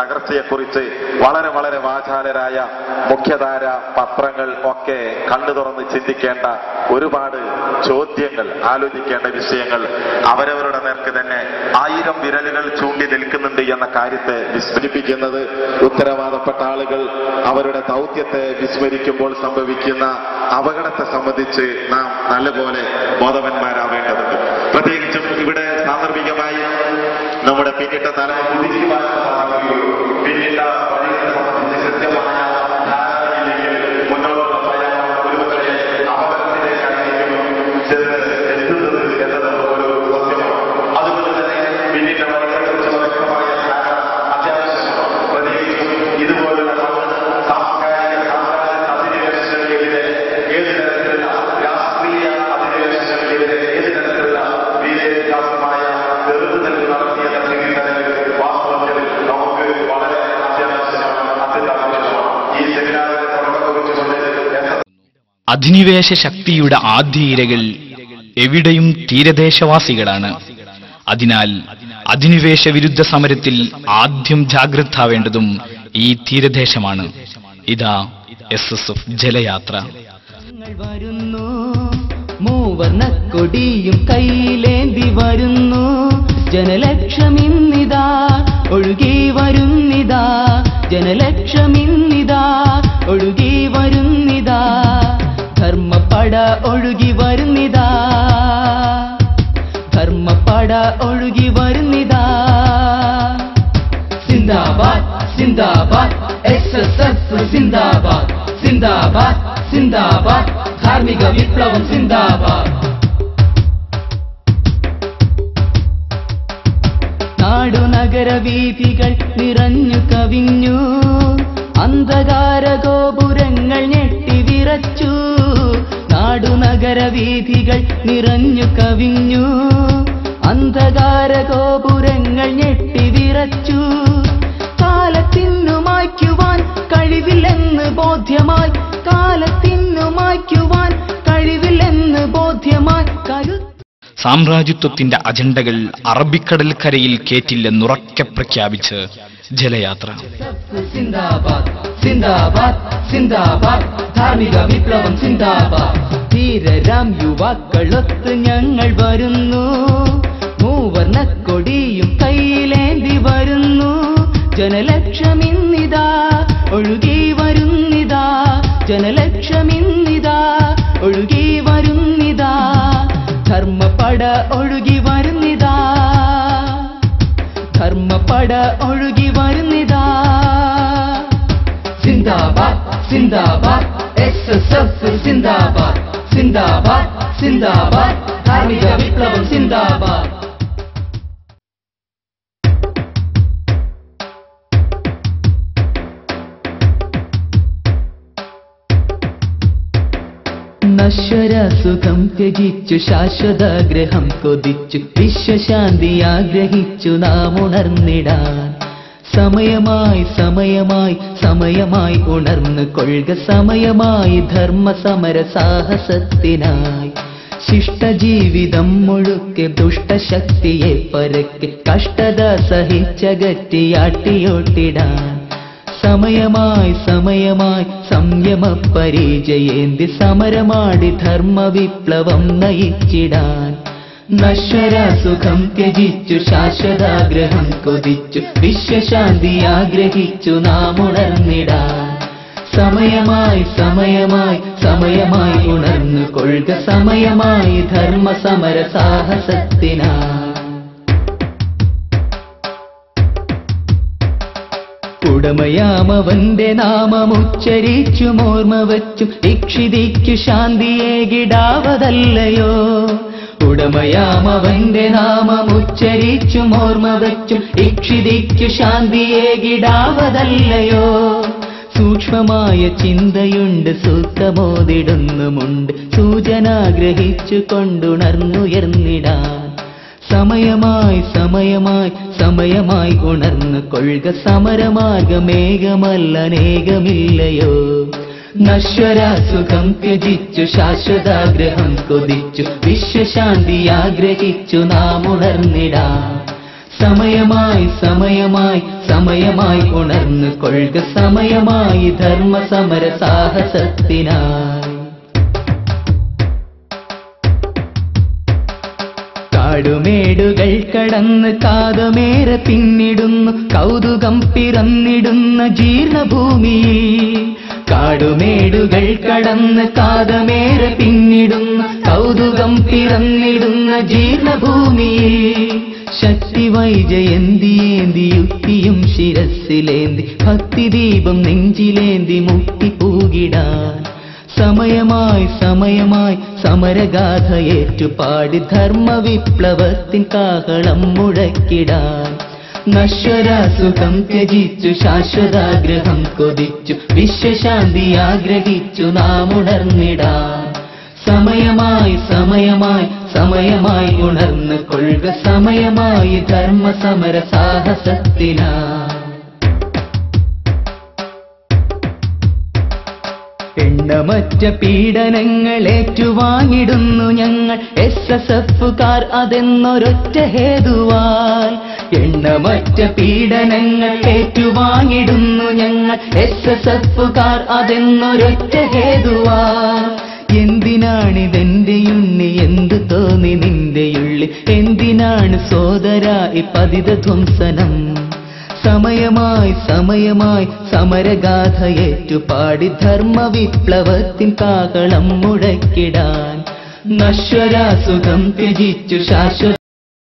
തകർച്ചയെക്കുറിച്ച് വളരെ വളരെ വാചാലരായ മുഖ്യധാര പത്രങ്ങൾ ഒക്കെ കണ്ണു തുറന്ന് ചിന്തിക്കേണ്ട ഒരുപാട് ചോദ്യങ്ങൾ ആലോചിക്കേണ്ട വിഷയങ്ങൾ അവരവരുടെ നേർക്ക് തന്നെ ആയിരം വിരലുകൾ ചൂണ്ടി നിൽക്കുന്നുണ്ട് എന്ന കാര്യത്തെ വിസ്മരിപ്പിക്കുന്നത് ഉത്തരവാദപ്പെട്ട ആളുകൾ അവരുടെ ദൗത്യത്തെ വിസ്മരിക്കുമ്പോൾ സംഭവിക്കുന്ന അപകടത്തെ സംബന്ധിച്ച് നാം നല്ലപോലെ ബോധവന്മാരാവേണ്ടതുണ്ട്. പ്രത്യേകിച്ചും ഇവിടെ സാന്ദർഭികമായി നമ്മുടെ പിന്നിട്ട തലമുറ പുതിരിക്കുവാൻ സാധിക്കുകയുള്ളൂ. പിന്നിട്ട അധിനിവേശ ശക്തിയുടെ ആദ്യ ഇരകൾ എവിടെയും തീരദേശവാസികളാണ്. അതിനാൽ അധിനിവേശ വിരുദ്ധ സമരത്തിൽ ആദ്യം ജാഗ്രതാവേണ്ടതും ഈ തീരദേശമാണ്. ഇതാ എസ് എസ് എഫ് ജലയാത്ര. വരുന്നു. മൂവർണ കൊടിയും കയ്യിലേന്തി വരുന്നു. ജനലക്ഷമിന്നിതാ ഒഴുകി വരുന്നിതാ. ജനലക്ഷമിന്നിതാ വരുന്നിതാ ധർമ്മപ്പട ഒഴുകി വരുന്നിതാ സിന്ദാബാദ് സിന്ദാബാദ് എസ് എസ് എഫ് സിന്ദാബാദ് സിന്ദാബാദ് സിന്ദാബാദ് ധാർമ്മിക വിപ്ലവം സിന്ദാബാദ് നാടുനഗര വീഥികൾ നിറഞ്ഞു കവിഞ്ഞു അന്ധകാര ഗോപുരങ്ങൾ ഞെട്ടി വിറച്ചു നാടുനഗര വീഥികൾ നിറഞ്ഞു കവിഞ്ഞു. അന്ധകാര ഗോപുരങ്ങൾ ഞെട്ടി വിറച്ചു. കാലത്തിന്നു മായ്ക്കുവാൻ കഴിവില്ലെന്ന് ബോധ്യമായി. കാലത്തിന്നു മായ്ക്കുവാൻ കഴിവില്ലെന്ന് ബോധ്യമായി. കരു സാമ്രാജ്യത്വത്തിന്റെ അജണ്ടകൾ അറബിക്കടൽ അറബിക്കടൽക്കരയിൽ കേറ്റില്ലെന്നുറക്കെ പ്രഖ്യാപിച്ച് ജലയാത്ര. ധാർമ്മിക വിപ്ലവം സിന്ദാബാദ്. ധീരരാം യുവാക്കളൊത്ത് ഞങ്ങൾ വരുന്നു. മൂവർണ കൊടിയും കയ്യിലേന്തി വരുന്നു. ജനലക്ഷമിന്നിതാ ഒഴുകി വരുന്നിതാ ജനലക്ഷമിന്നിതാ ധർമ്മപട ഒഴുകി വരുന്നിതാ. ധർമ്മപട ഒഴുകി വരുന്നിതാ. സിന്ദാബാദ് സിന്ദാബാദ് എസ് എസ് എഫ് സിന്ദാബാദ്. സിന്ദാബാദ് സിന്ദാബാദ്. ധാർമ്മിക വിപ്ലവം സിന്ദാബാദ്. നശ്വര സുഖം ത്യജിച്ചു ശാശ്വതാഗ്രഹം കൊതിച്ചു വിശ്വശാന്തി ആഗ്രഹിച്ചു നാം ഉണർന്നിടാൻ സമയമായി സമയമായി സമയമായി ഉണർന്നു കൊള്ളുക സമയമായി ധർമ്മ സമര സാഹസത്തിനായി. ശിഷ്ടജീവിതം മുഴുക്കെ ദുഷ്ടശക്തിയെ പരക്കെ കഷ്ടത സഹിച്ചകറ്റിയാട്ടിയോട്ടിടാൻ സമയമായി സമയമായി സംയമ പരിചയേന്തി സമരമാടി ധർമ്മ വിപ്ലവം നയിച്ചിടാൻ. നശ്വര സുഖം ത്യജിച്ചു ശാശ്വതാഗ്രഹം കൊതിച്ചു വിശ്വശാന്തി ആഗ്രഹിച്ചു നാം ഉണർന്നിടാൻ. സമയമായി സമയമായി സമയമായി ഉണർന്നു കൊള്ളുക സമയമായി ധർമ്മ സമര സാഹസത്തിനായി ഉടമയാമവന്റെ നാമമുച്ചരിച്ചും ഓർമ്മ വച്ചും ഇക്ഷിതിക്കു ശാന്തിയേകിടാവതല്ലയോ ഉടമയാമവന്റെ നാമമുച്ചരിച്ചും ഓർമ്മ വച്ചും ഇക്ഷിതിക്കു ശാന്തിയേകിടാവതല്ലയോ സൂക്ഷ്മമായ ചിന്തയുണ്ട് സൂക്തമോതിടുന്നുമുണ്ട് സൂചന ഗ്രഹിച്ചു കൊണ്ടുണർന്നുയർന്നിടാൻ സമയമായി സമയമായി സമയമായി ഉണർന്നു കൊള്ളുക. സമരമാർഗമേകമല്ലനേകമില്ലയോ നശ്വര നശ്വരാസുഖം ത്യജിച്ചു ശാശ്വതാഗ്രഹം കൊതിച്ചു. വിശ്വശാന്തി ആഗ്രഹിച്ചു നാം ഉണർന്നിടാം. സമയമായി സമയമായി സമയമായി ഉണർന്നു കൊള്ളുക. സമയമായി ധർമ്മ സമര സാഹസത്തിനായി കാടുമേടുകൾ കടന്ന് കാതമേറെ പിന്നിടുന്നു. കൗതുകം പിറന്നിടുന്ന ജീർണഭൂമി. കാടുമേടുകൾ കടന്ന് കാതമേറെ പിന്നിടുന്ന. കൗതുകം പിറന്നിടുന്ന ജീർണഭൂമി. ശക്തി വൈജയന്തിയേന്തി യുക്തിയും ശിരസിലേന്തി ഭക്തിദീപം നെഞ്ചിലേന്തി മുക്തി പൂകിടാൻ സമയമായി സമയമായി സമരഗാഥ ഏറ്റുപാടി ധർമ്മ വിപ്ലവത്തിൻ കാഹളം മുഴക്കിടാൻ. നശ്വരാസുഖം ത്യജിച്ചു ശാശ്വതാഗ്രഹം കൊതിച്ചു വിശ്വശാന്തി ആഗ്രഹിച്ചു നാം ഉണർന്നിടാൻ. സമയമായി സമയമായി സമയമായി ഉണർന്നു കൊള്ളുക സമയമായി ധർമ്മ സമര സാഹസത്തിനായി എണ്ണമറ്റ പീഡനങ്ങൾ ഏറ്റുവാങ്ങിടുന്നു ഞങ്ങൾ എസ് എസ് എഫുകാർ അതെന്നൊരൊറ്റ ഹേതുവാൽ. എണ്ണമറ്റ പീഡനങ്ങൾ ഏറ്റുവാങ്ങിടുന്നു ഞങ്ങൾ. എസ് എസ് എഫുകാർ അതെന്നൊരൊറ്റ ഹേതുവാൽ. എന്തിനാണിതെന്റെ ഉണ്ണി? എന്ത് തോന്നി നിന്റെയുള്ളി എന്തിനാണ് സോദര ഈ പതിത ധ്വംസനം? സമയമായി സമയമായി സമരഗാഥ ഏറ്റുപാടി ധർമ്മ വിപ്ലവത്തിൻ കാഹളം മുഴക്കിടാൻ. നശ്വരാസുഖം ത്യജിച്ചു ശാശ്വത